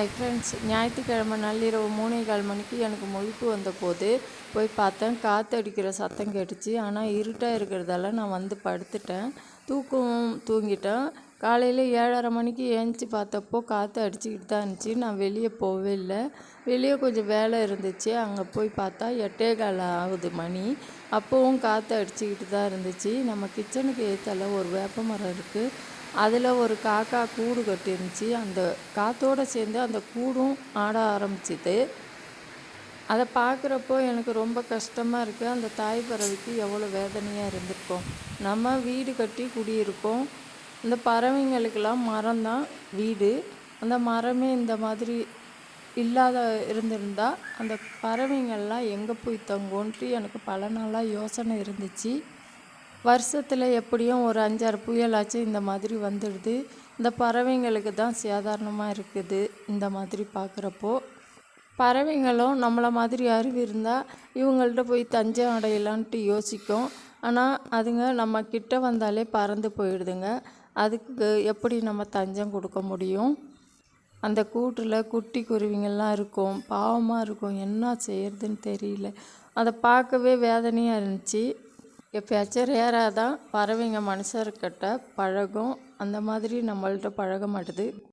Hi friends ஞாயிற்றுக்கிழமை நள்ளிரவு மூணே கால் மணிக்கு எனக்கு முழிப்பு வந்தபோது போய் பார்த்தேன். காற்று அடிக்கிற சத்தம் கேட்டுச்சு. ஆனால் இருட்டாக இருக்கிறதால நான் வந்து படுத்துட்டேன். தூக்கம் தூங்கிட்டேன். காலையில் ஏழரை மணிக்கு ஏஞ்சி பார்த்தப்போ காற்று அடிச்சுக்கிட்டு தான் இருந்துச்சு. நான் வெளியே போகவே இல்லை. வெளியே கொஞ்சம் வேலை இருந்துச்சு. அங்கே போய் பார்த்தா எட்டே கால் ஆகுது மணி. அப்போவும் காற்று அடிச்சுக்கிட்டு தான் இருந்துச்சு. நம்ம கிச்சனுக்கு ஏற்றால ஒரு வேப்ப மரம் இருக்குது அதில் ஒரு காக்கா கூடு கட்டிருந்துச்சு. அந்த காற்றோடு சேர்ந்து அந்த கூடும் ஆட ஆரம்பிச்சிது. அதை பார்க்குறப்போ எனக்கு ரொம்ப கஷ்டமாக இருக்குது அந்த தாய் பறவைக்கு எவ்வளோ வேதனையாக இருந்திருக்கும். நம்ம வீடு கட்டி குடியிருக்கோம். இந்த பறவைங்களுக்கெல்லாம் மரம் தான் வீடு. அந்த மரமே இந்த மாதிரி இல்லாத இருந்திருந்தால் அந்த பறவைங்கள்லாம் எங்கே போய் தங்கும்ன்ட்டு எனக்கு பல நாளாக யோசனை இருந்துச்சு. வருஷத்தில் எப்படியும் ஒரு அஞ்சாறு புயலாச்சும் இந்த மாதிரி வந்துடுது. இந்த பறவைங்களுக்கு தான் சாதாரணமாக இருக்குது இந்த மாதிரி பார்க்குறப்போ பறவைங்களும் நம்மளை மாதிரி அறிவு இருந்தால் இவங்கள்ட்ட போய் தஞ்சம் அடையலான்ட்டு யோசிக்கும். ஆனால் அதுங்க நம்ம கிட்ட வந்தாலே பறந்து போயிடுதுங்க. அதுக்கு எப்படி நம்ம தஞ்சம் கொடுக்க முடியும்? அந்த கூட்டில் குட்டி குருவிங்கள்லாம் இருக்கும் பாவமாக இருக்கும். என்ன செய்யறதுன்னு தெரியல. அதை பார்க்கவே வேதனையாக இருந்துச்சு. எப்பயாச்சும் ரேராக தான் பறவைங்க மனுஷர்கிட்ட பழகும். அந்த மாதிரி நம்மள்ட்ட பழக மாட்டுது.